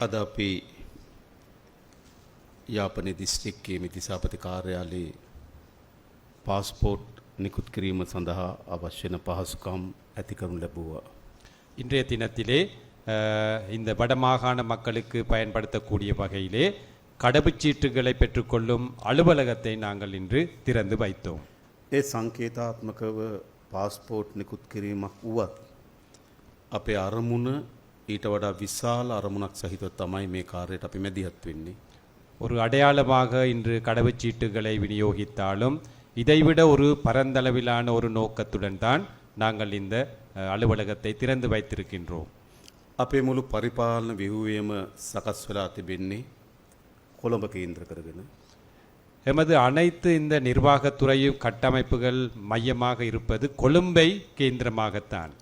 අද අපි යාපනය දිස්ත්‍රික්කයේ මිතිසාපති කාර්යාලයේ පාස්පෝට් නිකුත් කිරීම සඳහා අවශ්‍යන පහසුකම් ඇතිකරනු ලැබුවා. இன்றைய தினத்திலே அஹ், இந்த வடமாகாண மக்களுக்கு பயன்படுத்தக்கூடிய வகையிலே கடவுச்சீட்டுகளை பெற்றுக்கொள்ளும் அலுவலகத்தை நாங்கள் இன்று திறந்து வைத்தோம் ඒ සංකේතාත්මකව පාස්පෝට් නිකුත් කිරීමක් වුවත්. අපේ අරමුණ ඊට වඩා විශාල අරමුණක් සහිත තමයි මේ කාර්යට අපි මැදිහත් වෙන්නේ. ஒரு அடையாளமாக இன்று கடவுச்சீட்டுகளை விநியோகித்தாலும் இதைவிட ஒரு பரந்தளவிலான ஒரு நோக்கத்துடன் தான் நாங்கள் இந்த அஹ், அலுவலகத்தை திறந்து வைத்திருக்கின்றோம் අපේ මුළු පරිපාලන විහුවේම සකස් වෙලා තිබෙන්නේ කොළඹ කේන්ද්‍ර කරගෙන. எமது அனைத்து இந்த நிர்வாகத்துறையும் கட்டமைப்புகள் மையமாக இருப்பது கொழும்பை கேந்திரமாகத்தான்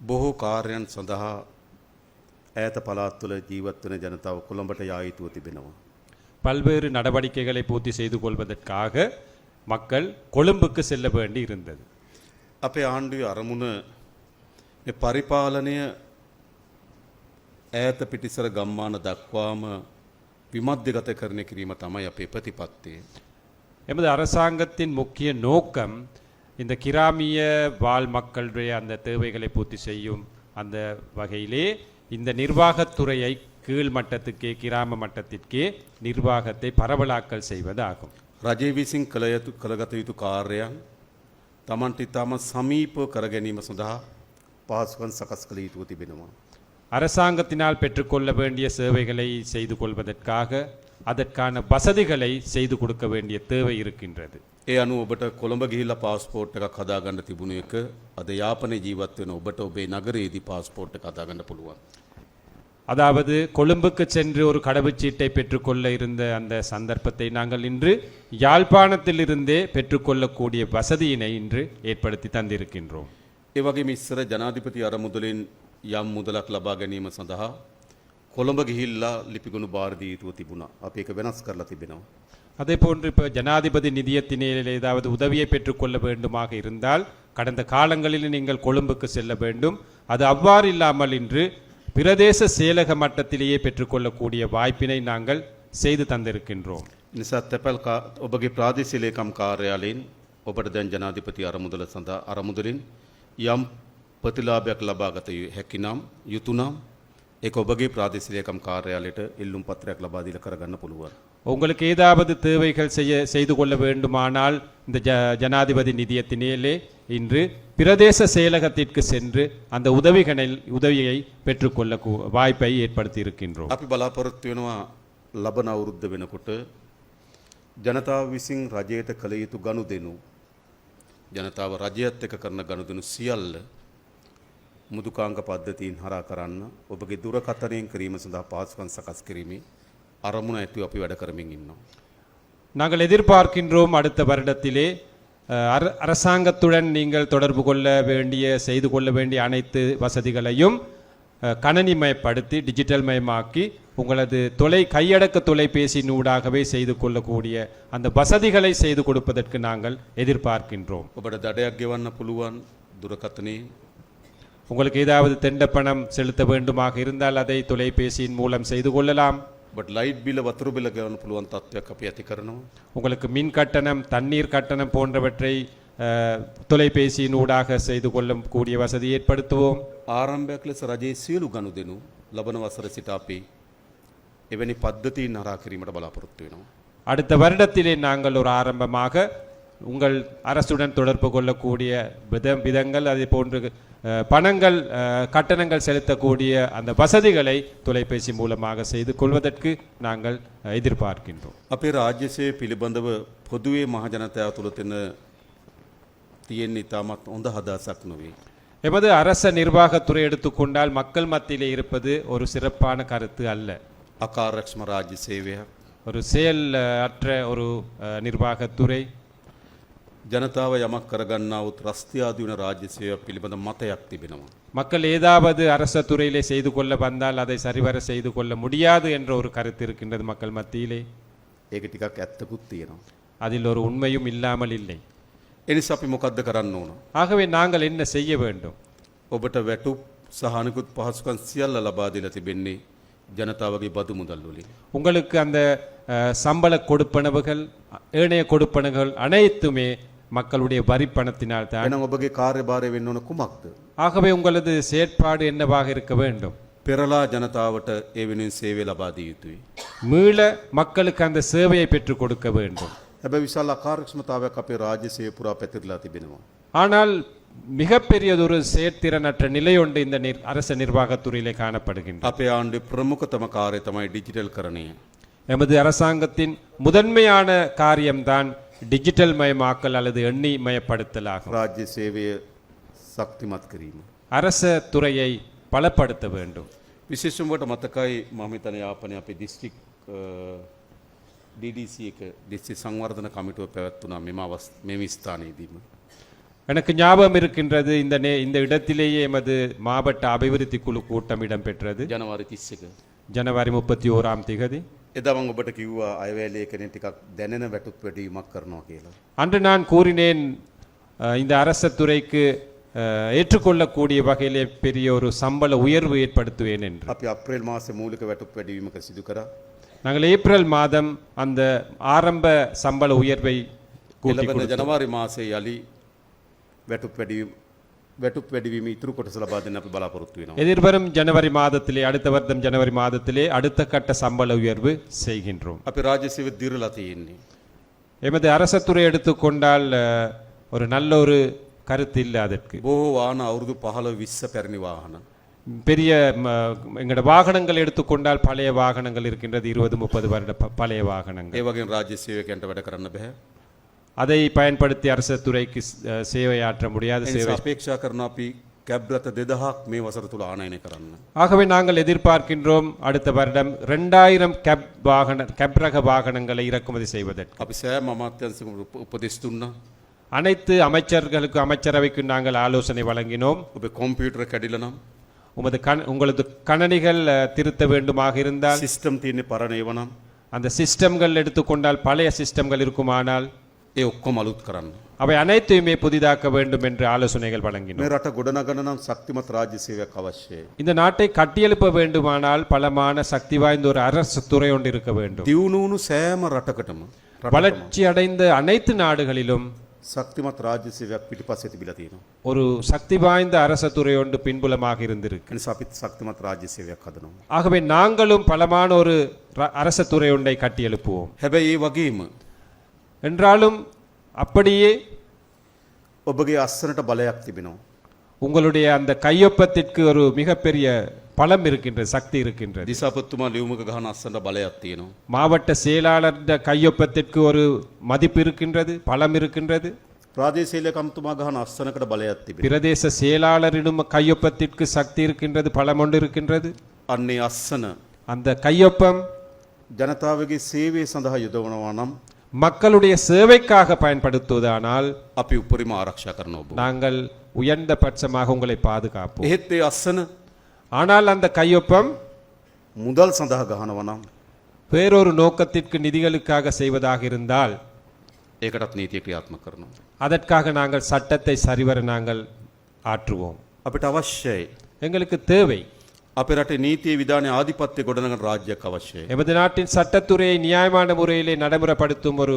බොහෝ කාර්යන් සඳහා ඈත පළාත්වල ජීවත්වන ජනතාව කොළඹට යායුතුව තිබෙනවා. பல்வேறு நடவடிக்கைகளை பூர்த்தி செய்து கொள்வதற்காக மக்கள் கொழும்புக்கு செல்ல வேண்டி இருந்தது අපේ ආණ්ඩුවේ අරමුණ මේ පරිපාලනය ඈත පිටිසර ගම්මාන දක්වාම විමධ්‍යගත කරණය කිරීම තමයි අපේ ප්‍රතිපත්තිය. எமது அரசாங்கத்தின் முக்கிய நோக்கம் இந்த கிராமிய வாழ் மக்களுடைய அந்த தேவைகளை பூர்த்தி செய்யும் அந்த வகையிலே இந்த நிர்வாகத்துறையை கீழ் மட்டத்துக்கே கிராம மட்டத்திற்கே நிர்வாகத்தை பரவலாக்கல் செய்வதாகும் රජය විසින් කළ යුතු කළගත යුතු කාර්යයන් තමන්ට ඉතාම සමීපව කර ගැනීම සඳහා පහසුකන් සකස් කළ යුතුව තිබෙනවා. அரசாங்கத்தினால் பெற்றுக்கொள்ள வேண்டிய சேவைகளை செய்து கொள்வதற்காக அதற்கான வசதிகளை செய்து கொடுக்க வேண்டிய தேவை இருக்கின்றது ඒ අනු ඔබට කොළඹ ගිහිල්ල පාස්පෝට් එකක් හදාගන්න තිබුණ එක අද යාපනය ජීවත් වෙන ඔබට ඔබේ නගරේදී පාස්පෝට් එක හදාගන්න පුළුවන්. அதாவது கொழும்புக்கு சென்று ஒரு கடவுச்சீட்டை பெற்றுக்கொள்ள இருந்த அந்த சந்தர்ப்பத்தை நாங்கள் இன்று யாழ்ப்பாணத்திலிருந்தே பெற்றுக்கொள்ளக்கூடிய வசதியினை இன்று ஏற்படுத்தி தந்திருக்கின்றோம் ඒ වගේ ඉස්සර ජනාධිපති අරමුදලින් යම් මුදලක් ලබා ගැනීම සඳහා කොළඹ ගිහිල්ලා ලිපිගුණු භාරදී යුතුව තිබුණා. අපි ඒක වෙනස් කරලා තිබෙනවා. அதே போன்று இப்போ ஜனாதிபதி நிதியத்தினில் ஏதாவது உதவியை பெற்றுக்கொள்ள வேண்டுமாக இருந்தால் கடந்த காலங்களில் நீங்கள் கொழும்புக்கு செல்ல வேண்டும் அது அவ்வாறு இல்லாமல் இன்று பிரதேச செயலக மட்டத்திலேயே பெற்றுக்கொள்ளக்கூடிய வாய்ப்பினை நாங்கள் செய்து தந்திருக்கின்றோம் නිසා තැපැල් කා- ඔබගේ ප්‍රාදේශීලේකම් කාර්යාලයෙන් ඔබට දැන් ජනාධිපති අරමුදල සඳහා අරමුදලින් යම් ප්‍රතිලාභයක් ලබාගත යු- හැකිනම් යුතුනම් ඒක ඔබගේ ප්‍රාදේශීලේකම් කාර්යාලයට ඉල්ලුම් පත්‍රයක් ලබා දීලා කරගන්න පුළුවන්. உங்களுக்கு ஏதாவது தேவைகள் செய்ய செய்து கொள்ள வேண்டுமானால் இந்த ஜ ஜனாதிபதி நிதியத்தினிலே இன்று பிரதேச செயலகத்திற்கு சென்று அந்த உதவிகளில் உதவியை பெற்றுக்கொள்ள கூ- வாய்ப்பை ஏற்படுத்தி இருக்கின்றோம் අපි බලාපොරොත්තු වෙනවා ලබන අවුරුද්ධ වෙනකොට ජනතාව විසින් රජයට කළ යුතු ගණු දෙනු ජනතාව රජයත් එක කරන ගණුදනු සියල්ල මුදුකාංග පද්ධතීන් හරා කරන්න ඔබගේ දුරකතරයෙන් කිරීම සඳහා පාසුකන් සකස් කිරීමේ අරමුණ ඇතිව අපි වැඩ කරමින් ඉන්නවා. நாங்கள் எதிர்பார்க்கின்றோம் அடுத்த வருடத்திலே அஹ், அர- அரசாங்கத்துடன் நீங்கள் தொடர்பு கொள்ள வேண்டிய செய்து கொள்ள வேண்டிய அனைத்து வசதிகளையும் அஹ், கணனிமயப்படுத்தி டிஜிட்டல் மயமாக்கி உங்களது தொலை கையடக்க தொலைபேசியினூடாகவே செய்து கொள்ளக்கூடிய அந்த வசதிகளை செய்து கொடுப்பதற்கு நாங்கள் எதிர்பார்க்கின்றோம் ඔබට දඩයක් ගෙවන්න පුළුවන් දුරකතනේ உங்களுக்கு ஏதாவது தெண்ட பணம் செலுத்த வேண்டுமாக இருந்தால் அதை தொலைபேசியின் மூலம் செய்து கொள்ளலாம் ඔබට ලයිට් බිල වතුර බිල ගෙවන්න පුළුවන් තත්ත්වයක් අපි ඇති කරනවා. உங்களுக்கு மின் கட்டணம் தண்ணீர் கட்டணம் போன்றவற்றை அஹ், தொலைபேசியின் ஊடாக செய்து கொள்ளக்கூடிய வசதி ஏற்படுத்துவோம் ආරම්භයක් ලෙස රජයේ සියලු ගණු දෙනු ලබන වසර සිට අපි එවැනි පද්ධතිීන් හරා කිරීමට බලාපොරොත්තු වෙනවා. அடுத்த வருடத்திலே நாங்கள் ஒரு ஆரம்பமாக உங்கள் அரசுடன் தொடர்பு கொள்ளக்கூடிய வித விதங்கள் அதே போன்று அஹ், பணங்கள் அஹ், கட்டணங்கள் செலுத்தக்கூடிய அந்த வசதிகளை தொலைபேசி மூலமாக செய்து கொள்வதற்கு நாங்கள் அஹ், எதிர்பார்க்கின்றோம் අපේ රාජ්‍යසය පිළිබඳව පොදුවේ මහජනතයා තුළ තින තියෙන්නේ ඉතාමත් හොඳ හදසක් නොවේ. எமது அரச நிர்வாகத்துறை எடுத்துக்கொண்டால் மக்கள் மத்தியிலே இருப்பது ஒரு சிறப்பான கருத்து அல்ல අකාරක්ෂම රාජ්‍ය සේවයක් ஒரு செயல் அஹ், அற்ற ஒரு அஹ், நிர்வாகத்துறை ජනතාව යමක් කරගන්නාවත් රස්තියාදී වන රාජ්‍ය සේවයක් පිළිබඳ මතයක් තිබෙනවා. மக்கள் ஏதாவது அரச துறையிலே செய்து கொள்ள வந்தால் அதை சரிவர செய்து கொள்ள முடியாது என்ற ஒரு கருத்து இருக்கின்றது மக்கள் மத்தியிலே ඒක ටිකක් ඇත්තකුත් තියෙනවා. அதில் ஒரு உண்மையும் இல்லாமல் இல்லை එනිසා අපි මොකක්ද කරන්න ඕන. ஆகவே நாங்கள் என்ன செய்ய வேண்டும் ඔබට වැටුප් සහනකුත් පහසුකන් සියල්ල ලබා දීලා තිබෙන්නේ ජනතාවගේ බදු මුදල් වලින්. உங்களுக்கு அந்த அஹ், சம்பள கொடுப்பனவுகள் ஏனைய கொடுப்பனவுகள் அனைத்துமே மக்களுடைய வரி பணத்தினால் தான் එහෙනම් ඔබගේ කාර්යභාරය වෙන්න ඕන කුමක්ද? ஆகவே உங்களது செயற்பாடு என்னவாக இருக்க வேண்டும் පෙරලා ජනතාවට ඒ වෙනුවෙන් සේවය ලබා දිය යුතුයි. மீள மக்களுக்கு அந்த சேவையை பெற்றுக் கொடுக்க வேண்டும் හැබැයි විශාල අකාර්යක්ෂමතාවයක් අපේ රාජ්‍ය සේවය පුරා පැතිරලා තිබෙනවා. ஆனால் மிகப்பெரியதொரு செயற்திறனற்ற நிலை ஒன்று இந்த நிர் அரச நிர்வாகத்துறையிலே காணப்படுகின்றது අපේ ආණ්ඩුවේ ප්‍රමුඛතම කාර්යය තමයි ඩිජිටල් කරණය. எமது அரசாங்கத்தின் முதன்மையான காரியம்தான் டிஜிட்டல் மயமாக்கல் அல்லது எண்ணி மயப்படுத்தல் ஆகும் රාජ්‍ය සේවය ශක්තිමත් කිරීම. அரச துறையை பலப்படுத்த வேண்டும் විශේෂමට මතකයි මම හිතන යාපනය අපේ දිස්ත්‍රික් DDC එක දිස්ත්‍රි සංවර්ධන කමිටුව පැවැත්වුණා මෙම අවස් මෙම ස්ථානයේදීම. எனக்கு ஞாபகம் இருக்கின்றது இந்த நே இந்த இடத்திலேயே எமது மாவட்ட அபிவிருத்தி குழு கூட்டம் இடம்பெற்றது ජනවාරි තිස්සක. ஜனவரி முப்பத்தி ஓராம் திகதி එදමං ඔබට කිව්වා අයවැලේ කෙනෙ ටිකක් දැනෙන වැටුත් වැඩීමක් කරනවා කියලා. அன்று நான் கூறினேன் அஹ், இந்த அரச துறைக்கு அஹ், ஏற்றுக்கொள்ளக்கூடிய வகையிலே பெரிய ஒரு சம்பள உயர்வு ஏற்படுத்துவேன் என்று අපි අප්‍රේල් මාස මූලික වැටුප් වැඩීමක සිදු කර நாங்கள் ஏப்ரல் மாதம் அந்த ஆரம்ப சம்பள உயர்வை கூட்டி එලබන ජනවාරි මාසය යළි වැටුප් වැඩීම වැටුප් වැඩිවීම ඉතුරු කොටස ලබා දෙන්න අපි බලාපොරොත්තු වෙනවා. எதிர்வரும் ஜனவரி மாதத்திலே அடுத்த வருடம் ஜனவரி மாதத்திலே அடுத்த கட்ட சம்பள உயர்வு செய்கின்றோம் අපි රාජ්‍යසේව දිරලා තියෙන්නේ. எமது அரசத்துறை எடுத்துக்கொண்டால் அஹ், ஒரு நல்ல ஒரு கருத்து இல்லை அதற்கு බොහෝ වාන අවුරුදු පහළ විස්ස පැරණි වාහන. பெரிய ம, எங்களோட வாகனங்கள் எடுத்துக்கொண்டால் பழைய வாகனங்கள் இருக்கின்றது இருபது முப்பது வருட ப- பழைய வாகனங்கள் ඒ වගේ රාජ්‍ය සේවකයන්ට වැඩ කරන්න බැහැ. அதை பயன்படுத்தி அரச துறைக்கு சேவையாற்ற முடியாத சேவை. அபேட்சா கர்ணாபி கேப்ரத் திதஹாக் மே வசரத்துல ஆணையனை கரன் ஆகவே நாங்கள் எதிர்பார்க்கின்றோம் அடுத்த வருடம் ரெண்டாயிரம் கேப் வாகன கேப் ரக வாகனங்களை இறக்குமதி செய்வதற்கு. அப்போ சேம் அமாத்தியம் அனைத்து அமைச்சர்களுக்கும் அமைச்சரவைக்கும் நாங்கள் ஆலோசனை வழங்கினோம். இப்போ கம்ப்யூட்டர் கடிலனம் உமது கண் உங்களது கணனிகள் திருத்த வேண்டுமாக இருந்தால் சிஸ்டம் தீர்ந்து பரணைவனம் அந்த சிஸ்டம்கள் எடுத்துக்கொண்டால் பழைய சிஸ்டம்கள் இருக்குமானால் ඒ ඔක්කොම අලුත් කරන්න. அவை அனைத்தையுமே புதிதாக்க வேண்டும் என்று ஆலோசனைகள் வழங்கினோம் මේ රට ගොඩනගන නම් ශක්තිමත් රාජ්‍ය සේවයක් අවශ්‍යය. இந்த நாட்டை கட்டியெழுப்ப வேண்டுமானால் பலமான சக்தி வாய்ந்த ஒரு அரசு துறை ஒன்று இருக்க வேண்டும் දියුණුවුණු සෑම රටකටම රට- வளர்ச்சி அடைந்த அனைத்து நாடுகளிலும் ශක්තිමත් රාජ්‍ය සේවයක් පිටිපස්සේ තිබිලා තියෙනවා. ஒரு சக்தி வாய்ந்த அரச துறை ஒன்று பின்புலமாக இருந்திருக்கு එනිසා අපිත් ශක්තිමත් රාජ්‍ය සේවයක් හදනවා. ஆகவே நாங்களும் பலமான ஒரு ர- அரச துறை ஒன்றை கட்டியெழுப்புவோம் හැබැයි ඒ වගේම என்றாலும் அப்படியே ඔබගේ අස්සනට බලයක් තිබෙනවා. உங்களுடைய அந்த கையொப்பத்திற்கு ஒரு மிகப்பெரிய பலம் இருக்கின்றது சக்தி இருக்கின்றது දිසාපත්තුමා ලියුමක ගහන අස්සනට බලයක් තියෙනවා. மாவட்ட செயலாளர் கையொப்பத்திற்கு ஒரு மதிப்பு இருக்கின்றது பலம் இருக்கின்றது ප්‍රාදේශීය කම්තුමා ගහන අස්සනකට බලයක් තිබෙනවා. பிரதேச செயலாளரிடம் கையொப்பத்திற்கு சக்தி இருக்கின்றது பலம் ஒன்று இருக்கின்றது අන්නේ අස්සන அந்த கையொப்பம் ජනතාවගේ සේවය සඳහා යොදවනවා නම් மக்களுடைய சேவைக்காக பயன்படுத்துவதானால் අපි උපරිම ආරක්ෂා කරන ඔබ. நாங்கள் உயர்ந்த பட்சமாக உங்களை பாதுகாப்போம் එහෙත් ඒ අස්සන ஆனால் அந்த கையொப்பம் මුදල් සඳහා ගහනව නම් வேறொரு நோக்கத்திற்கு நிதிகளுக்காக செய்வதாக இருந்தால் ඒකටත් නීතිය ක්‍රියාත්ම කරනවා. அதற்காக நாங்கள் சட்டத்தை சரிவர நாங்கள் ஆற்றுவோம் අපිට අවශ්‍යයි. எங்களுக்கு தேவை අප රට නීතිය විධානය ආධිපත්‍ය ගොඩනග රාජ්‍යයක් අවශ්‍යයි. எமது நாட்டின் சட்டத்துறையை நியாயமான முறையிலே நடைமுறைப்படுத்தும் ஒரு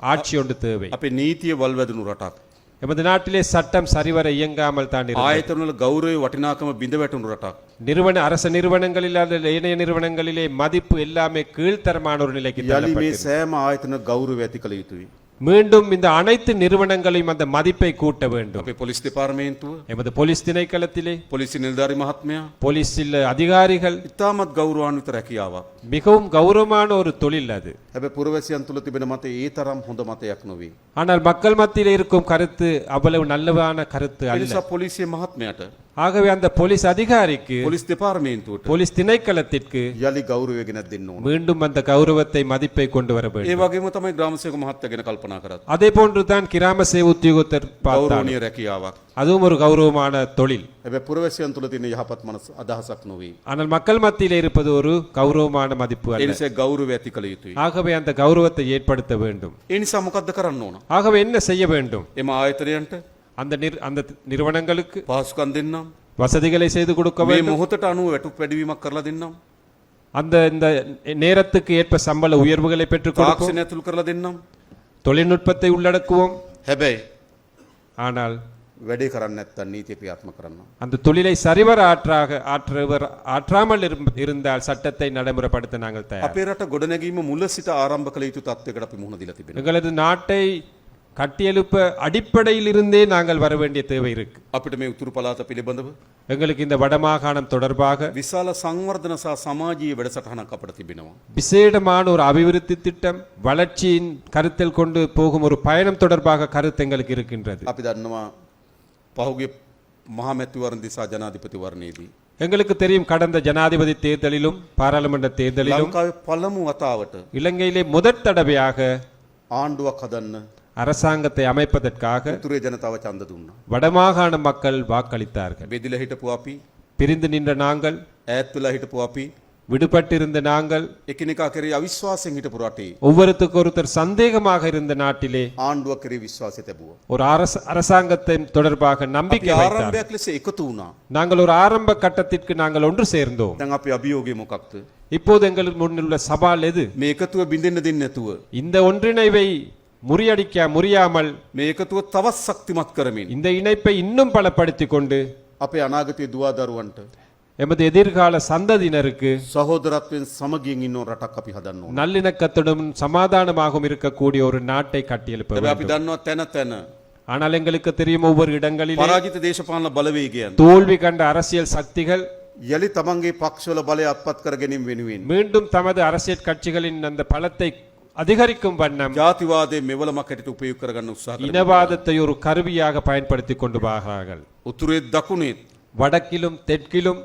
ஆட்சி ஒன்று தேவை අපේ නීතිය වල්වැදනු රටක්. எமது நாட்டிலே சட்டம் சரிவர இயங்காமல் தான் இருக்கிறது. ආයතනවල ගෞරවය වටිනාකම බිඳ වැටුණු රටක්. நிறுவன அரச நிறுவனங்களில் அல்லது ஏனைய நிறுவனங்களிலே மதிப்பு எல்லாமே கீழ்த்தரமான ஒரு நிலைக்கு යළි මේ தள்ளப்பட்டிருக்கிறது. සෑම ආයතන ගෞරව ඇති කළ යුතුයි. மீண்டும் இந்த அனைத்து நிறுவனங்களையும் அந்த மதிப்பை கூட்ட வேண்டும் අපේ පොලිස් දෙපාර්මේන්තුව எமது போலீஸ் திணைக்களத்திலே පොලිසි නිල්ධාරි මහත්මයා போலீஸில் அதிகாரிகள் ඉතාමත් ගෞරවාන්විත රැකියාවක්. மிகவும் கௌரவமான ஒரு தொழில் அது හැබැ පුරවැසියන් තුළ තිබෙන මත ඒ තරම් හොඳ මතයක් නොවේ. ஆனால் மக்கள் மத்தியில் இருக்கும் கருத்து அவ்வளவு நல்லவான கருத்து அல்ல එනිසා පොලිසිය මහත්මයට ஆகவே அந்த போலீஸ் அதிகாரிக்கு පොලිස් දෙපාර්මේන්තුවට போலீஸ் திணைக்களத்திற்கு යළි ගෞරවය ගෙනත් දෙන්න ඕන. மீண்டும் அந்த கௌரவத்தை மதிப்பை கொண்டு வர ඒ வேண்டும் වගේම තමයි ග්‍රාමසයක මහත්ත ගැන කල්පනා කරත්. அதே போன்றுதான் கிராம சேவை உத்தியோகத்தர் பார்த்தால் ගෞරවනය රැකියාවක්. அதுவும் ஒரு கௌரவமான தொழில் හැබැ පුරවැසියන් තුළ තින යහපත් මනස අදහසක් නොවේ. ஆனால் மக்கள் மத்தியில் இருப்பது ஒரு கௌரவமான மதிப்பு அல்ல එනිසේ ගෞරව ඇති කළ යුතුයි. ஆகவே அந்த கௌரவத்தை ஏற்படுத்த வேண்டும் එනිසා මොකක්ද කරන්න ඕන. ஆகவே என்ன செய்ய வேண்டும் එම ආයතනයන්ට அந்த நிர் அந்த நிறுவனங்களுக்கு පහසුකන් දෙන්නම්. வசதிகளை செய்து கொடுக்க මේ வேண்டும் මොහොතට අනුව වැටු පැඩවීමක් කරලා දෙන්නම්. அந்த இந்த நேரத்துக்கு ஏற்ப சம்பள உயர்வுகளை பெற்றுக் கொடுப்போம் තාක්ෂණය ඇතුළු කරලා දෙන්නම්. தொழில்நுட்பத்தை உள்ளடக்குவோம் හැබැයි ஆனால் වැඩේ කරන්න නැත්තන් නීතිය ක්‍රියාත්ම කරන්න. அந்த தொழிலை சரிவர ஆற்றாக ஆற்றுவர் ஆற்றாமல் இரும்- இருந்தால் சட்டத்தை நடைமுறைப்படுத்த நாங்கள் தயார் අපේ රට ගොඩනැගීම මුල සිට ආරම්භ කළ යුතු තත්වයකට අපි මුහුණ දීලා තිබෙනවා. எங்களது நாட்டை கட்டியெழுப்ப அடிப்படையில் இருந்தே நாங்கள் வர வேண்டிய தேவை இருக்கு අපිට මේ උතුරු පළාත පිළිබඳව எங்களுக்கு இந்த வடமாகாணம் தொடர்பாக විශාල සංවර්ධන සහ සමාජීය වැඩසටහනක් අපට තිබෙනවා. விசேடமான ஒரு அபிவிருத்தி திட்டம் வளர்ச்சியின் கருத்தில் கொண்டு போகும் ஒரு பயணம் தொடர்பாக கருத்து எங்களுக்கு இருக்கின்றது අපි දන්නවා පහුගේ මහමැතිවරණ දිසා ජනාධිපතිවරණයේදී. எங்களுக்கு தெரியும் கடந்த ஜனாதிபதி தேர்தலிலும் பாராளுமன்ற தேர்தலிலும் ලංකාවේ පළමු වතාවට இலங்கையிலே முதற் தடவையாக ආණ්ඩුවක් හදන්න அரசாங்கத்தை அமைப்பதற்காக උතුරේ ජනතාව චන්ද දුන්නා. வடமாகாண மக்கள் வாக்களித்தார்கள் බෙදිල හිටපු අපි பிரிந்து நின்ற நாங்கள் ඈත් වෙලා හිටපු අපි விடுபட்டிருந்த நாங்கள் එකිනෙකා කරේ අවිශ්වාසයෙන් හිටපු රටේ ஒவ்வொருத்தருக்கு ஒருத்தர் சந்தேகமாக இருந்த நாட்டிலே ආණ්ඩුව කරේ විශ්වාසය තැබුවා. ஒரு அரச அரசாங்கத்தை தொடர்பாக අපි நம்பிக்கை வைத்தார் ආරම්භයක් ලෙස එකතු වුණා. நாங்கள் ஒரு ஆரம்ப கட்டத்திற்கு நாங்கள் ஒன்று சேர்ந்தோம் දැන් අපි අභියෝගය මොකක්ද? இப்போது எங்களுக்கு முன்னுள்ள சவால் எது මේ එකතුව බිඳෙන්න දෙන්නේ නැතුව இந்த ஒன்றிணைவை முறியடிக்க முடியாமல் මේ එකතුව තවත් ශක්තිමත් කරමින් இந்த இணைப்பை இன்னும் பலப்படுத்திக் கொண்டு අපේ අනාගතයේ දුවා දරුවන්ට எமது எதிர்கால சந்ததியினருக்கு සහෝදරත්වයෙන් සමගියෙන් ඉන්න රටක් අපි හදන්න ඕන. நல்லிணக்கத்துடன் சமாதானமாகவும் இருக்கக்கூடிய ஒரு நாட்டை கட்டியெழுப்ப හැබැයි අපි வேண்டும். දන්නවා තැන තැන ஆனால் எங்களுக்கு தெரியும் ஒவ்வொரு இடங்களிலும் පරාජිත දේශපාලන බලවේගයන් தோல்வி கண்ட அரசியல் சக்திகள் යළි තමන්ගේ පක්ෂවල බලය අත්පත් කර ගැනීම වෙනුවෙන් மீண்டும் தமது அரசியல் கட்சிகளின் அந்த பலத்தை அதிகரிக்கும் வண்ணம். ஜாதிவாதை මෙවලමකට උපයෝග කරගන්න උත්සාහ කරනවා இனவாதத்தை ஒரு கருவியாக பயன்படுத்தி கொண்டு பாகிறார்கள் උතුරේ දකුණේ வடக்கிலும் தெற்கிலும்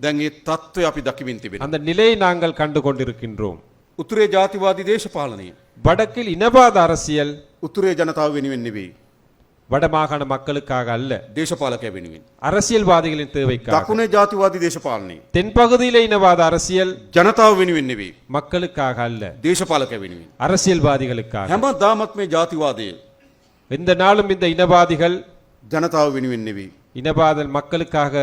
දැන් தத்து அப்படி අපි දකිමින් அந்த நிலையை நாங்கள் கண்டு கொண்டிருக்கின்றோம் உத்துரையை ஜாதிவாதி தேச දේශපාලනය வடக்கில் இனவாத அரசியல் උතුරේ ஜனதாவினிவின் වෙනුවෙන් வடமாகாண மக்களுக்காக அல்ல දේශපාලකය වෙනුවෙන්. அரசியல்வாதிகளின் தேவைக்காக දකුණේ ජාතිවාදී දේශපාලනය தென்பகுதியில இனவாத அரசியல் ජනතාව වෙනුවෙන් නෙවෙයි. மக்களுக்காக அல்ல දේශපාලකය වෙනුවෙන්. அரசியல்வாதிகளுக்காக හැම දාමත් මේ ජාතිවාදය எந்த நாளும் இந்த இனவாதிகள் ජනතාව වෙනුවෙන් නෙවෙයි. இனவாத மக்களுக்காக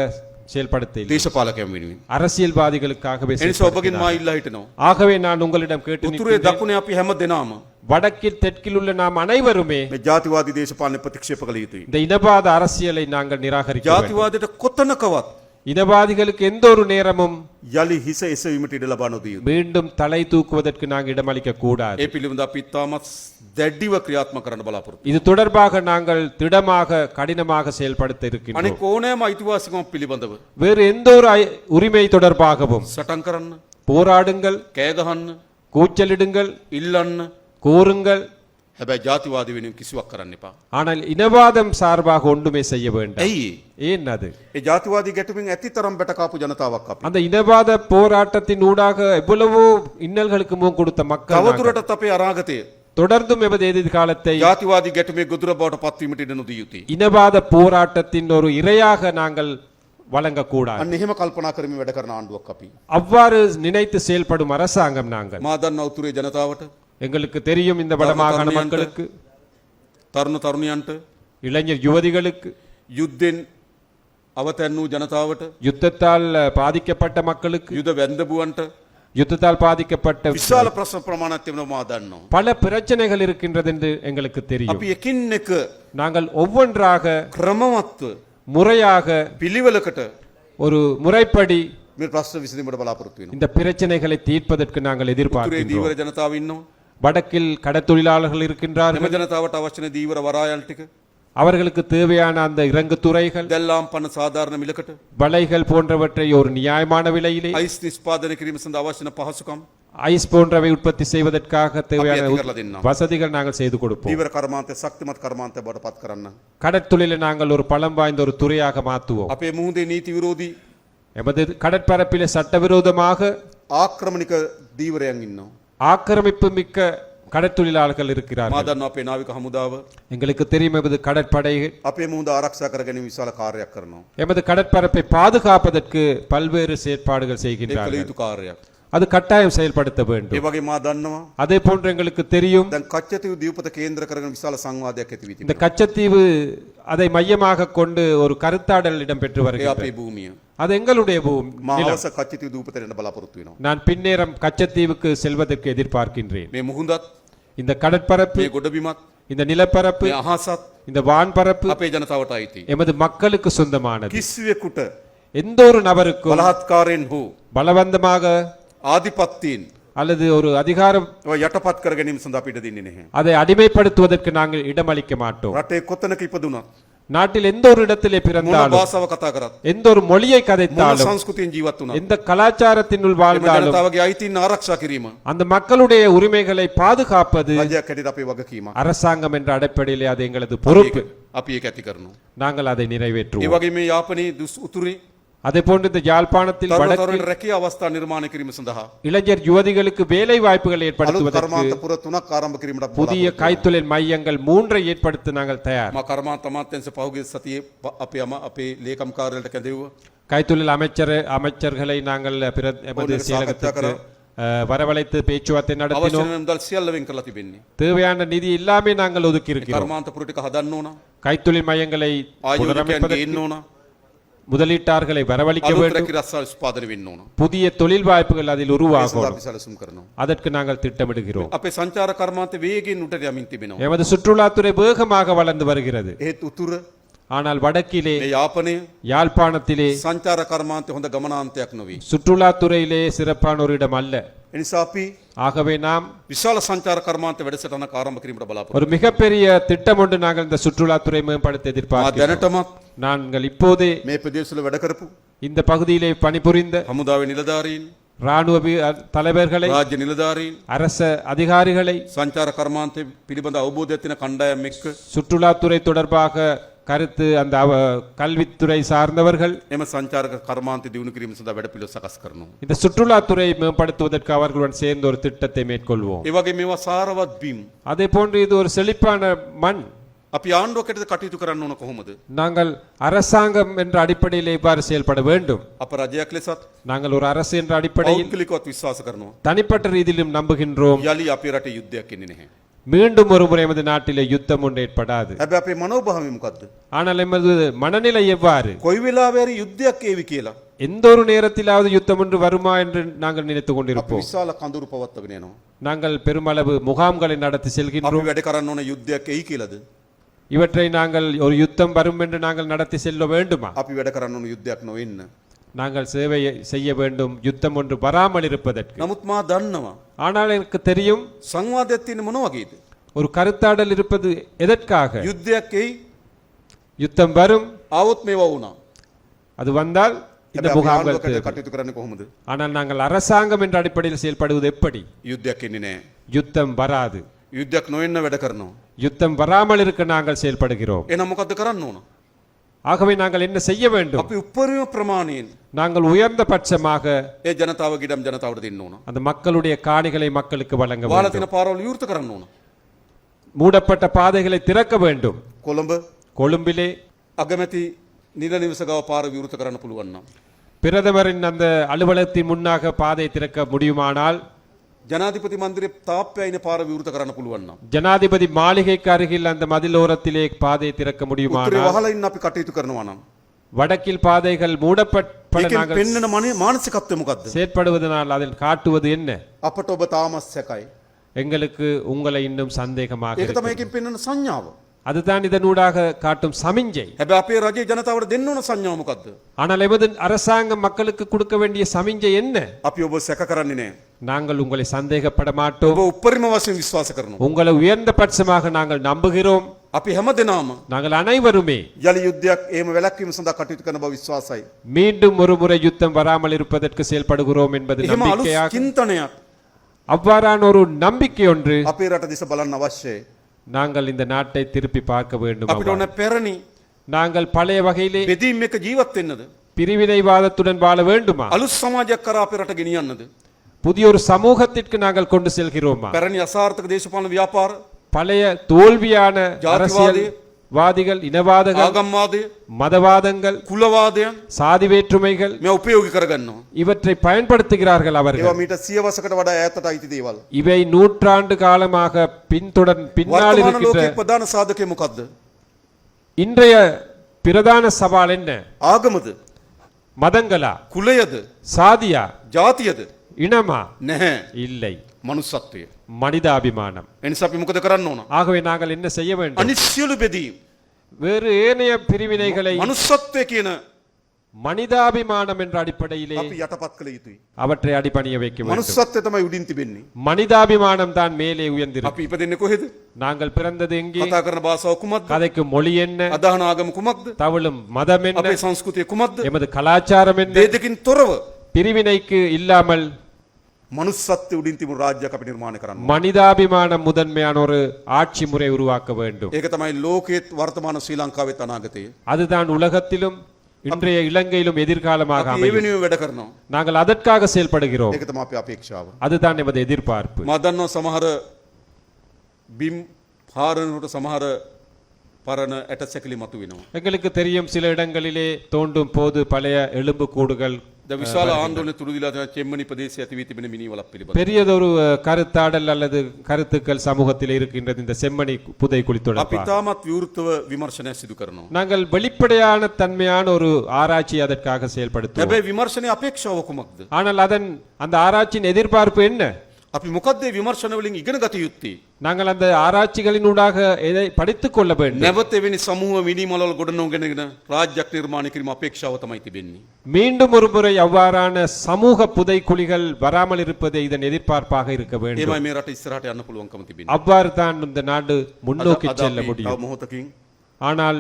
செயல்படுத்த இல்லை. දේශපාලකයන් වෙනුවෙන්. அரசியல்வாதிகளுக்காகவே එනිසා செயல்படுத்தினார். ඔබගෙන් මා ඉල්ලා හිටනවා. ஆகவே நான் உங்களிடம் கேட்டு උතුරේ நிற்கின்றேன். දකුණේ අපි හැම දෙනාම வடக்கில் தெற்கில் உள்ள நாம் அனைவருமே මේ ජාතිවාදී දේශපාලන ප්‍රතික්ෂේප කළ යුතුයි. இந்த இனவாத அரசியலை நாங்கள் நிராகரிக்க வேண்டும். ජාතිවාදයට කොතනකවත් இனவாதிகளுக்கு எந்த ஒரு நேரமும் යළි හිස එසවීමට ඉඩ ලබා නොදිය යුතුයි. மீண்டும் தலை தூக்குவதற்கு நாங்கள் இடமளிக்க கூடாது ඒ පිළිබඳ අපි ඉතාමත් දැඩ්ඩිව ක්‍රියාත්ම කරන්න බලාපොරොත්තු. இது தொடர்பாக நாங்கள் திடமாக கடினமாக செயல்படுத்த இருக்கின்றோம் අනික ඕනෑම අයිතිවාසිකමක් පිළිබඳව வேறு எந்த ஒரு ஐ- உரிமை தொடர்பாகவும் සටන් කරන්න, போராடுங்கள் කෑගහන්න, கூச்சலிடுங்கள் ඉල්ලන්න கூறுங்கள் හැබැයි ජාතිවාදී වෙනුවෙන් කිසිවක් කරන්න එපා. ஆனால் இனவாதம் சார்பாக ஒன்றுமே செய்ய வேண்டாம் ඇයි ඒ? ஏன் அது ඒ ජාතිවාදී ගැටුමින් ඇති තරම් බැටකාපු ජනතාවක් අපි. அந்த இனவாத போராட்டத்தின் ஊடாக எவ்வளவோ இன்னல்களுக்கு முகம் கொடுத்த மக்கள் நாங்கள். තවදුරටත් අපේ අනාගතය தொடர்ந்தும் எமது எதிர்காலத்தை ජාතිවාදී ගැටුමේ ගොදුර බවට පත්වීමට ඉඩ නොදිය යුතුයි. இனவாத போராட்டத்தின் ஒரு இரையாக நாங்கள் வழங்கக்கூடாது අන්න එහෙම කල්පනා කරමින් වැඩ කරන ආණ්ඩුවක් අපි. அவ்வாறு நினைத்து செயல்படும் அரசாங்கம் நாங்கள் මා දන්න උතුරේ ජනතාවට எங்களுக்கு தெரியும் இந்த வடமாகாண தருண மக்களுக்கு තරුණ තරුණියන්ට இளைஞர் யுவதிகளுக்கு යුද්ධෙන් අවතැන් වූ ජනතාවට யுத்தத்தால் பாதிக்கப்பட்ட மக்களுக்கு යුද වැන්දබුවන්ට யுத்தத்தால் பாதிக்கப்பட்ட විශාල ප්‍රශ්න ප්‍රමාණයක් තිබෙනවා මා දන්නවා. பல பிரச்சனைகள் இருக்கின்றது என்று எங்களுக்கு தெரியும் අපි එකින් එක நாங்கள் ஒவ்வொன்றாக ක්‍රමවත්ව முறையாக පිළිවෙලකට ஒரு முறைப்படி මේ ප්‍රශ්න විසඳීමට බලාපොරොත්තු වෙනවා. இந்த பிரச்சனைகளை தீர்ப்பதற்கு நாங்கள் උතුරේ எதிர்பார்க்கின்றோம் දීවර ජනතාව ඉන්නවා. வடக்கில் கடத்தொழிலாளர்கள் එම இருக்கின்றார்கள் ජනතාවට අවශ්‍යන දීවර වරායල් ටික அவர்களுக்கு தேவையான அந்த இறங்கு துறைகள் දැල්ලාම් පන්න සාධාරණ මිලකට வலைகள் போன்றவற்றை ஒரு நியாயமான விலையிலே අයිස් නිස්පාදනය කිරීම සඳහා අවශ්‍යන පහසුකම් ஐஸ் போன்றவை உற்பத்தி செய்வதற்காக தேவையான අපි ඇති உத்- කරලා දෙන්නම්. வசதிகள் நாங்கள் செய்து கொடுப்போம் දීවර කර්මාන්තය ශක්තිමත් කර්මාන්තය බවට පත් කරන්න. கடற்தொழிலை நாங்கள் ஒரு பலம் வாய்ந்த ஒரு துறையாக மாற்றுவோம் අපේ මුහුදේ නීති විරෝධී எமது கடற்பரப்பிலே சட்டவிரோதமாக ආක්‍රමණික දීවරයන් ඉන්නවා. ஆக்கிரமிப்பு மிக்க கடற்தொழிலாளர்கள் මා இருக்கிறார்கள் දන්නවා අපේ නාවික හමුදාව எங்களுக்கு தெரியும் எமது கடற்படை අපේ මුහුද ආරක්ෂා කර ගැනීම විශාල කාර්යයක් කරනවා. எமது கடற்பரப்பை பாதுகாப்பதற்கு பல்வேறு செயற்பாடுகள் ඒ කළ செய்கின்றார்கள் යුතු කාර්යයක්. அது கட்டாயம் செயல்படுத்த ඒ வேண்டும் වගේ මා දන්නවා அதே போன்று எங்களுக்கு தெரியும் දැන් කච්චතිව දීපත කේන්ද්‍ර කරගෙන විශාල සංවාදයක් ඇති වී இந்த තිබෙනවා. கச்சத்தீவு அதை மையமாக கொண்டு ஒரு கருத்தாடல் இடம்பெற்று ඒ வருகிறது අපේ භූමිය. அது எங்களுடைய பூமி මා நிலம். අවස කච්චිති දූපතරෙන්ට බලාපොරොත්තු වෙනවා. நான் பின்னேரம் கச்சத்தீவுக்கு செல்வதற்கு எதிர்பார்க்கின்றேன் මේ මුහුදත් இந்த கடற்பரப்பு මේ ගොඩබිමත් இந்த நிலப்பரப்பு මේ අහසත් இந்த வான்பரப்பு අපේ ජනතාවට අයිති. எமது மக்களுக்கு சொந்தமானது කිසිවෙකුට எந்த ஒரு நபருக்கும் බලහත්කාරයෙන් හෝ பலவந்தமாக ආධිපත්තීන් அல்லது ஒரு அதிகாரம் ඔය යටපත් කර ගැනීම සඳහා අපිට දෙන්නේ නැහැ. அதை அடிமைப்படுத்துவதற்கு நாங்கள் இடமளிக்க மாட்டோம் රටේ කොතනක ඉපදුනත් நாட்டில் எந்த ஒரு இடத்திலே பிறந்தாலும் எந்த ஒரு மொழியை கதைத்தாலும் சம்ஸ்கிருதியின் ஜீவத்துனா எந்த கலாச்சாரத்தினுள் வாழ்ந்தாலும் அந்த மக்களுடைய உரிமைகளை பாதுகாப்பது அரசாங்கம் என்ற அடிப்படையிலே அது எங்களது பொறுப்பு. நாங்கள் அதை நிறைவேற்றுவோம். වගේ මේ යාපනයේ දුස් උතුරේ அதே போன்று இந்த யாழ்ப்பாணத்தில் තරුණ வடக்கு තරුණ රැකිය අවස්ථා නිර්මාණය කිරීම සඳහා இளைஞர் யுவதிகளுக்கு வேலை வாய்ப்புகளை අලුත් ஏற்படுத்துவதற்கு කර්මාන්ත පුර තුනක් ආරම්භ කිරීමට අපි புதிய බලාපොරොත්තු கைத்தொழில் மையங்கள் மூன்றை ஏற்படுத்த நாங்கள் தயார் මා කර්මාන්ත අමාත්‍යංශ පහුගිය සතියේ ප- අපේ අම අපේ ලේකම් කාර්යාලයට කැඳෙව්වා. கைத்தொழில் அமைச்சர் அமைச்சர்களை நாங்கள் பிற- எமது ஒன்று செயலகத்துக்கு சாகத்தியா அஹ், வரவழைத்து பேச்சுவார்த்தை අවශ්‍ය நடத்தினோம் වෙන මුදල් සියල්ල වෙන් කරලා තිබෙන්නේ. தேவையான நிதி எல்லாமே நாங்கள் ஒதுக்கி இருக்கிறோம் කර්මාන්ත පුර ටික හදන්න ඕන. கைத்தொழில் மையங்களை ආයෝජකයන් புனரமைப்பதற்கு ගේන්න ඕන. முதலீட்டார்களை வரவழைக்க வேண்டும். புதிய தொழில் வாய்ப்புகள் அதில் உருவாகும் அதற்கு நாங்கள் திட்டமிடுகிறோம். அப்பே சஞ்சார கர்மாந்த வேகின் உடல் அமைந்து எமது சுற்றுலாத்துறை வேகமாக வளர்ந்து வருகிறது. ஆனால் வடக்கிலே யாப்பனே யாழ்ப்பாணத்திலே சஞ்சார கர்மாந்தி ஹொந்த கமனாந்தேக் நோவி சுற்றுலாத்துறையிலே சிறப்பான ஒரு இடம் அல்ல எனிசாப்பி ஆகவே நாம் விசால சஞ்சார கர்மாந்த வெடிசட்டனக்கு ஆரம்ப கிரீமிட பலாப்பு ஒரு மிகப்பெரிய திட்டம் ஒன்று நாங்கள் இந்த சுற்றுலாத்துறை மேம்படுத்த எதிர்பார்க்கிறோம் தினட்டமா நாங்கள் இப்போதே மே வடகருப்பு இந்த பகுதியிலே பணிபுரிந்த சமுதாய நிலதாரியின் ராணுவ தலைவர்களை ராஜ்ய நிலதாரியின் அரச அதிகாரிகளை சஞ்சார கர்மாந்தை பிலிபந்த அவபூதத்தின கண்டாயம் மிக்க சுற்றுலாத்துறை தொடர்பாக கருத்து அந்த அவ- கல்வித்துறை சார்ந்தவர்கள் එම සංචාරක කර්මාන්තය දියුණු කිරීම සඳහා වැඩපිළිවෙළ සකස් කරනවා. இந்த சுற்றுலாத்துறையை மேம்படுத்துவதற்கு அவர்களுடன் சேர்ந்து ஒரு திட்டத்தை மேற்கொள்வோம் ඒ වගේ මේවා සාරවත් බිම්. அதே போன்று இது ஒரு செழிப்பான மண் අපි ආණ්ඩුවකට කටයුතු කරන්න ඕන කොහොමද? நாங்கள் அரசாங்கம் என்ற அடிப்படையில் இவ்வாறு செயல்பட வேண்டும் අප රජයක් ලෙසත් நாங்கள் ஒரு அரசு என்ற அடிப்படையில் පෞද්ගලිකවත් විශ්වාස කරනවා. தனிப்பட்ட ரீதியிலும் நம்புகின்றோம் යළි අපේ රටේ යුද්ධයක් එන්නේ නැහැ. மீண்டும் ஒரு முறை எமது நாட்டிலே யுத்தம் ஒன்று ஏற்படாது හැබැයි අපේ මනෝභාවය මොකද්ද? ஆனால் எமது மனநிலை எவ்வாறு කොයි වෙලාවෙ හරි යුද්ධයක් ඒවි කියලා. எந்த ஒரு நேரத்திலாவது யுத்தம் ஒன்று வருமா என்று நாங்கள் நினைத்துக் අපි கொண்டிருப்போம் විශාල කඳුරු පවත්වගෙන යනවා. நாங்கள் பெருமளவு முகாம்களை நடத்தி අපි செல்கின்றோம் වැඩ කරන්න ඕන යුද්ධයක් එයි කියලාද? இவற்றை நாங்கள் ஒரு யுத்தம் வரும் என்று நாங்கள் நடத்தி செல்ல வேண்டுமா අපි වැඩ කරන්න ඕන යුද්ධයක් නොවෙන්න. நாங்கள் சேவை செய்ய வேண்டும் யுத்தம் ஒன்று வராமல் இருப்பதற்கு නමුත් මා දන්නවා ஆனால் எனக்கு தெரியும் සංවාදයක් තියෙන මොන වගේද? ஒரு கருத்தாடல் இருப்பது எதற்காக යුද්ධයක් එයි யுத்தம் வரும் ආවොත් මේවා වුණා. அது வந்தால் இந்த හැබැයි අපි முகாம்கள் ආණ්ඩුවකට தேவை. කටයුතු කරන්නේ කොහොමද? ஆனால் நாங்கள் அரசாங்கம் என்ற அடிப்படையில் செயல்படுவது எப்படி යුද්ධයක් එන්නේ නැහැ. யுத்தம் வராது යුද්ධයක් නොවෙන්න වැඩ කරනවා. யுத்தம் வராமல் இருக்க நாங்கள் செயல்படுகிறோம் එහෙනම් මොකද්ද කරන්න ඕන? ஆகவே நாங்கள் என்ன செய்ய வேண்டும் අපි උපරිම ප්‍රමාණයෙන් நாங்கள் உயர்ந்த பட்சமாக ඒ ජනතාවගේ ඉඩම් ජනතාවට දෙන්න ඕන. அந்த மக்களுடைய காணிகளை மக்களுக்கு வழங்க වාලා வேண்டும் තියෙන පාරවල් විවෘත කරන්න ඕන. மூடப்பட்ட பாதைகளை திறக்க வேண்டும் කොළඹ கொழும்பிலே අගමැති නිල නිවස ගාව පාර විවෘත කරන්න පුළුවන් නම්. பிரதமரின் அந்த அலுவலகத்தின் முன்னாக பாதை திறக்க முடியுமானால் ජනාධිපති මන්දිරේ තාප්පයයින පාර විවෘත කරන්න පුළුවන් නම්. ஜனாதிபதி மாளிகைக்கு அருகில் அந்த மதிலோரத்திலே பாதை திறக்க උත්තරේ முடியுமானால் වහලා ඉන්න අපි කටයුතු කරනවා නම්. வடக்கில் பாதைகள் மூடப்பட ඒකෙන් நாங்கள் පෙන්වන මනේ මානසිකත්වය මොකද්ද? செயற்படுவதனால் அதில் காட்டுவது என்ன අපට ඔබ තාමත් සැකයි. எங்களுக்கு உங்களை இன்னும் சந்தேகமாக ඒක இருக்கிறது. තමයි ඒකෙන් පෙන්වන සංඥාව. அதுதான் இதனூடாக காட்டும் சமிஞ்சை හැබැයි අපේ රජයේ ජනතාවට දෙන්න ඕන සංඥාව මොකද්ද? ஆனால் எமது அரசாங்கம் மக்களுக்கு கொடுக்க வேண்டிய சமிஞ்சை என்ன අපි ඔබ සැක කරන්නේ නැහැ. நாங்கள் உங்களை சந்தேகப்பட மாட்டோம் ඔබ උපරිම වශයෙන් විශ්වාස කරනවා. உங்களை உயர்ந்த பட்சமாக நாங்கள் நம்புகிறோம் අපි හැම දෙනාම நாங்கள் அனைவருமே යලි යුද්ධයක් එහෙම වැළැක්වීම සඳහා කටයුතු කරන බව විශ්වාසයි. மீண்டும் ஒரு முறை யுத்தம் வராமல் இருப்பதற்கு செயல்படுகிறோம் என்பது එහෙම අලුත් நம்பிக்கையாக චින්තනයක් அவ்வாறான ஒரு நம்பிக்கை ஒன்று අපේ රට දිස බලන්න අවශ්‍යයි. நாங்கள் இந்த நாட்டை திருப்பி பார்க்க வேண்டும் අපිට அவ்வாறு. ඕන පැරණි நாங்கள் பழைய வகையிலே බෙදීම් එක ජීවත් වෙන්නද? பிரிவினைவாதத்துடன் வாழ வேண்டுமா අලුත් සමාජයක් කරා අපේ රට ගෙනියන්නද? புதிய ஒரு சமூகத்திற்கு நாங்கள் கொண்டு செல்கிறோமா පැරණි අසාර්ථක දේශපාලන ව්‍යාපාර, பழைய தோல்வியான ஜாதிவாதி, அரசியல்வாதிகள் இனவாதங்கள் ආගම්වාදය, மதவாதங்கள் කුලවාදයන් சாதி வேற்றுமைகள் මේ උපයෝගී කරගන්නවා. இவற்றை பயன்படுத்துகிறார்கள் ඒවා அவர்கள் මීට සියවසකට වඩා ඈතට අයිති දේවල්. இவை நூற்றாண்டு காலமாக பின்தொடர் பின்னால் වර්තමාන இருக்கின்ற ලෝකයේ ප්‍රධාන සාධකය මොකද්ද? இன்றைய பிரதான சவால் என்ன ආගමද? மதங்களா කුලයද சாதியா ජාතියද இனமா නැහැ இல்லை මනුස්සත්වය. மனிதாபிமானம் එනිසා අපි මොකද කරන්න ඕන. ஆகவே நாங்கள் என்ன செய்ய வேண்டும் අනිත් සියලු බෙදීම්. வேறு ஏனைய பிரிவினைகளை මනුස්සත්වය කියන மனிதாபிமானம் என்ற அடிப்படையிலே අපි යටපත් කළ යුතුයි. அவற்றை அடிபணிய வைக்க வேண்டும் මනුස්සත්වය තමයි උඩින් තිබෙන්නේ. மனிதாபிமானம் தான் மேலே உயர்ந்திருக்கும் අපි ඉපදෙන්නේ කොහෙද? நாங்கள் பிறந்தது எங்கே කතා කරන භාෂාව කුමක්ද? கதைக்கு மொழி என்ன අදහන ආගම කුමක්ද? தவழும் மதம் என்ன අපේ සංස්කෘතිය කුමක්ද? எமது கலாச்சாரம் என்ன මේ දෙකින් තොරව பிரிவினைக்கு இல்லாமல் மனுஷத்து உடிந்திமு ராஜ்ய கபி நிர்மாண கரணும் மனிதாபிமான முதன்மையான ஒரு ஆட்சி முறை உருவாக்க வேண்டும். ஏகதமாய் லோகேத் வர்த்தமான ஸ்ரீலங்காவை தனாகத்தே. அதுதான் உலகத்திலும் இன்றைய இலங்கையிலும் எதிர்காலமாக அமையும். நாங்கள் அதற்காக செயல்படுகிறோம். அதுதான் எமது எதிர்பார்ப்பு. மதன்னோ சமஹர பிம் ஹாரனோட சமஹர பரன எட்டச்சக்கிலி மத்துவினோம் எங்களுக்கு தெரியும் சில இடங்களிலே தோண்டும் போது பழைய எலும்பு கூடுகள் ද විශාල ආන්දෝලන තුරුදිලා තියෙන චෙම්මනි ප්‍රදේශයේ ඇති වී තිබෙන මිනිවලක් පිළිබඳ. பெரியதொரு அஹ், கருத்தாடல் அல்லது கருத்துக்கள் சமூகத்தில் இருக்கின்றது இந்த செம்மணி புதை குழி අපි தொடர்பாக තාමත් විවෘතව විමර්ශනය සිදු කරනවා. நாங்கள் வெளிப்படையான தன்மையான ஒரு ஆராய்ச்சி அதற்காக செயல்படுத்துவோம் හැබැයි විමර්ශනය අපේක්ෂාව කුමක්ද? ஆனால் அதன் அந்த ஆராய்ச்சியின் எதிர்பார்ப்பு என்ன අපි මොකක්ද මේ විමර්ශන වලින් ඉගෙන ගත යුත්තේ? நாங்கள் அந்த ஆராய்ச்சிகளினூடாக எதை படித்துக் கொள்ள வேண்டும் නැවත එවැනි සමූහ මිනිමලවල ගොඩනගගෙන රාජ්‍යයක් නිර්මාණය කිරීම අපේක්ෂාව තමයි තිබෙන්නේ. மீண்டும் ஒரு முறை அவ்வாறான சமூக புதைக்குழிகள் வராமல் இருப்பதே இதன் எதிர்பார்ப்பாக இருக்க வேண்டும் ඒමයි මේ රට ඉස්සරහට යන්න පුළුවන්කම තිබෙන්නේ. அவ்வாறு தான் இந்த நாடு முன்னோக்கி අද செல்ல අපි තව முடியும் මොහොතකින් ஆனால்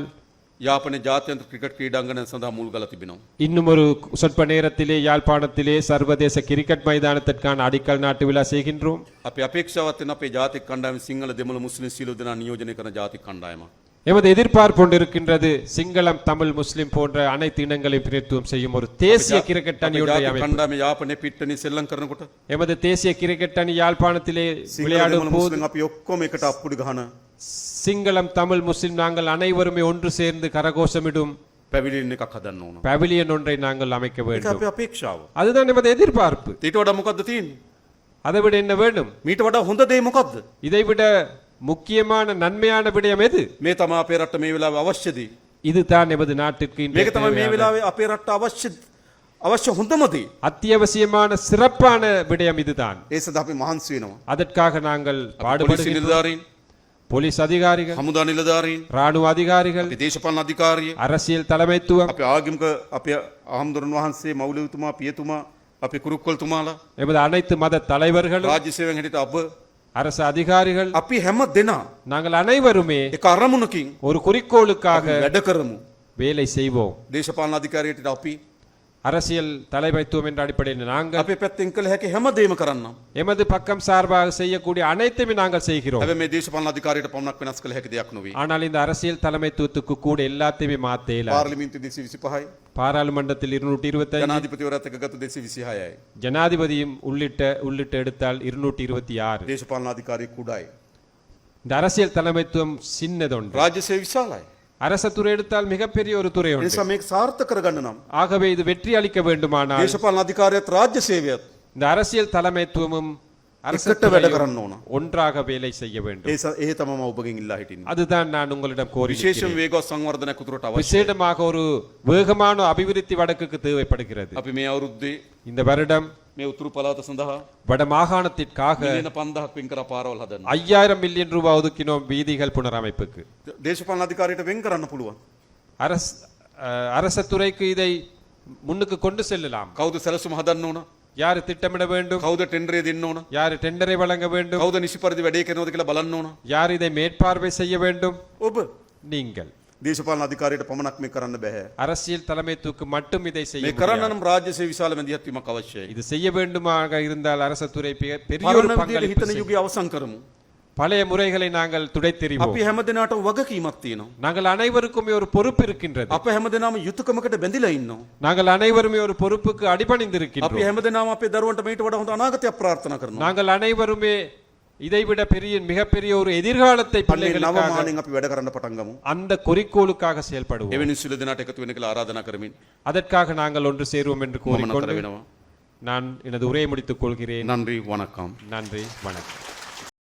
யாப்பனை ஜாத்தியந்த கிரிக்கெட் கிரீடாங்கன சந்தா மூழ்கல திபினோம் இன்னுமொரு சொற்ப நேரத்திலே யாழ்ப்பாணத்திலே சர்வதேச கிரிக்கெட் மைதானத்திற்கான அடிக்கல் நாட்டு விழா செய்கின்றோம். அப்படி அபேட்சாவத்தின் அப்ப ஜாதி கண்டாயம் சிங்கள தமிழ் முஸ்லிம் சீலு தின நியோஜனைக்கான ஜாதி கண்டாயமா? எமது எதிர்பார்ப்பு ஒன்று சிங்களம் தமிழ் முஸ்லிம் போன்ற அனைத்து இனங்களையும் பிரதித்துவம் செய்யும் ஒரு தேசிய கிரிக்கெட் அணியுடைய எமது தேசிய கிரிக்கெட் அணி யாழ்ப்பாணத்திலே விளையாடும் போது මුස්ලිම් අපි ඔක්කොම එකට අප්පුඩි ගහන சிங்களம் தமிழ் முஸ்லிம் நாங்கள் அனைவருமே ஒன்று சேர்ந்து கரகோஷமிடும் පැවිලින් එකක් හදන්න ඕන. பவிலியன் ஒன்றை நாங்கள் அமைக்க ඒක வேண்டும் අපේ අපේක්ෂාව. அதுதான் எமது எதிர்பார்ப்பு ඊට වඩා මොකද්ද තියෙන්නේ? அதை விட என்ன வேண்டும் මීට වඩා හොඳ දේ මොකද්ද? இதை விட முக்கியமான நன்மையான விடயம் எது මේ තමයි අපේ රට මේ වෙලාවේ අවශ්‍යදී. இதுதான் எமது நாட்டிற்கு இன்றைய මේක තමයි මේ தேவையான වෙලාවේ අපේ රට අවශ්‍ය අවශ්‍ය හොඳම දේ. அத்தியாவசியமான சிறப்பான விடயம் இதுதான் ඒ සඳහා අපි මහන්සි වෙනවා. அதற்காக நாங்கள் පොලිසි பாடுபடுகிறோம் නිලධාරීන්, போலீஸ் அதிகாரிகள் හමුදා නිලධාරීන්, ராணுவ அதிகாரிகள் අපි දේශපාලන අධිකාරිය, அரசியல் தலைமைத்துவம் අපේ ආගමික අපේ ආහම්දුරන් වහන්සේ මෞලවිතුමා, පියතුමා, අපේ කුරුක්කොල්තුමාලා, எமது அனைத்து மத தலைவர்களும் රාජ්‍ය සේවයෙන් හිටිත අප அரசு அதிகாரிகள் අපි හැම දෙනා நாங்கள் அனைவருமே එක අරමුණකින් ஒரு குறிக்கோளுக்காக අපි වැඩ කරමු. வேலை செய்வோம் දේශපාලන අධිකාරියට අපි அரசியல் தலைமைத்துவம் என்ற அடிப்படையில் நாங்கள் අපේ පැත්තෙන් කළ හැකි හැම දේම කරන්නම්. எமது பக்கம் சார்பாக செய்யக்கூடிய அனைத்துமே நாங்கள் செய்கிறோம் හැබැයි මේ දේශපාලන අධිකාරියට පමණක් වෙනස් කළ හැකි දෙයක් නොවේ. ஆனால் இந்த அரசியல் தலைமைத்துவத்துக்கு கூட எல்லாத்தையுமே மாத்தேல පාර්ලිමේන්තු 225යි, பாராளுமன்றத்தில் இருநூற்றி இருபத்தி ජනාධිපතිවරයාත් එක්ක ගත්ත 226යි. ஜனாதிபதியும் உள்ளிட்ட உள்ளிட்ட எடுத்தால் இருநூற்றி இருபத்தி ஆறு දේශපාලන අධිකාරිය කුඩායි. இந்த அரசியல் தலைமைத்துவம் சின்னதொன்று රාජ්‍ය සේවය විශාලයි. அரச துறை எடுத்தால் மிகப்பெரிய ஒரு துறை ඒ ஒன்று නිසා මේක සාර්ථක කරගන්න නම් ஆகவே இது வெற்றி அளிக்க வேண்டுமானால் දේශපාලන අධිකාරියත් රාජ්‍ය සේවයත් இந்த அரசியல் தலைமைத்துவமும் அரச එකට වැඩ துறையும் කරන්න ඕන. ஒன்றாக வேலை செய்ய வேண்டும் ඒ ස- ඒ තමයි මම ඔබගෙන් ඉල්ලා හිටින්නේ. அதுதான் நான் உங்களிடம் கோரி විශේෂයෙන් වේගවත් සංවර්ධනයක් උතුරට අවශ්‍යයි. விசேடமாக ஒரு வேகமான அபிவிருத்தி வடக்குக்கு தேவைப்படுகிறது අපි මේ අවුරුද්දේ இந்த வருடம் මේ උතුරු පළාත සඳහා வட மாகாணத்திற்காக මිලියන 5000ක් වෙන් කර පාරවල් හදන්න. ஐயாயிரம் மில்லியன் ரூபாய் ஒதுக்கினோம் வீதிகள் புனரமைப்புக்கு දේශපාලන අධිකාරියට වෙන් කරන්න පුළුවන්. அரச அஹ், அரச துறைக்கு இதை முன்னுக்கு கொண்டு செல்லலாம் කවුද සැලසුම හදන්න ඕන? யாரு திட்டமிட வேண்டும் කවුද ටෙන්ඩරේ දෙන්න ඕන? யாரு டெண்டரை வழங்க வேண்டும் කවුද නිසි පරිදි වැඩේ කරනවද කියලා බලන්න ඕන. யார் இதை மேற்பார்வை செய்ய வேண்டும் ඔබ நீங்கள் දේශපාලන අධිකාරියට පමණක් මේ කරන්න බෑ. அரசியல் தலைமைத்துவக்கு மட்டும் இதை செய்ய මේ කරන්න முடியாது. නම් රාජ්‍ය සේවය විශාල මැදිහත් වීමක් අවශ්‍යයි. இது செய்ய வேண்டுமாக இருந்தால் அரச துறை பெ- பெரிய ஒரு පරණ විදියට பங்களிப்பு හිතන செய்யும். යුගය අවසන් කරමු. பழைய முறைகளை நாங்கள் துடைத்தெறிவோம் අපි හැමදෙනාට වගකීමක් තියෙනවා. நாங்கள் அனைவருக்குமே ஒரு பொறுப்பு இருக்கின்றது අප හැමදෙනාම යුතුයකමකට බැඳිලා ඉන්නවා. நாங்கள் அனைவருமே ஒரு பொறுப்புக்கு අපි அடிபணிந்திருக்கின்றோம் හැමදෙනාම අපේ දරුවන්ට මේට වඩා හොඳ අනාගතයක් ප්‍රාර්ථනා කරනවා. நாங்கள் அனைவருமே இதைவிட பெரிய மிகப்பெரிய ஒரு எதிர்காலத்தை பட்டங்கமும் அந்த குறிக்கோளுக்காக செயல்படுவோம். එවැනි සිල දෙනාට එකතු වෙන அதற்காக நாங்கள் ஒன்று சேருவோம் என்று கூறிக்கொண்டு நான் எனது உரையை முடித்துக் கொள்கிறேன். நன்றி வணக்கம். நன்றி வணக்கம்.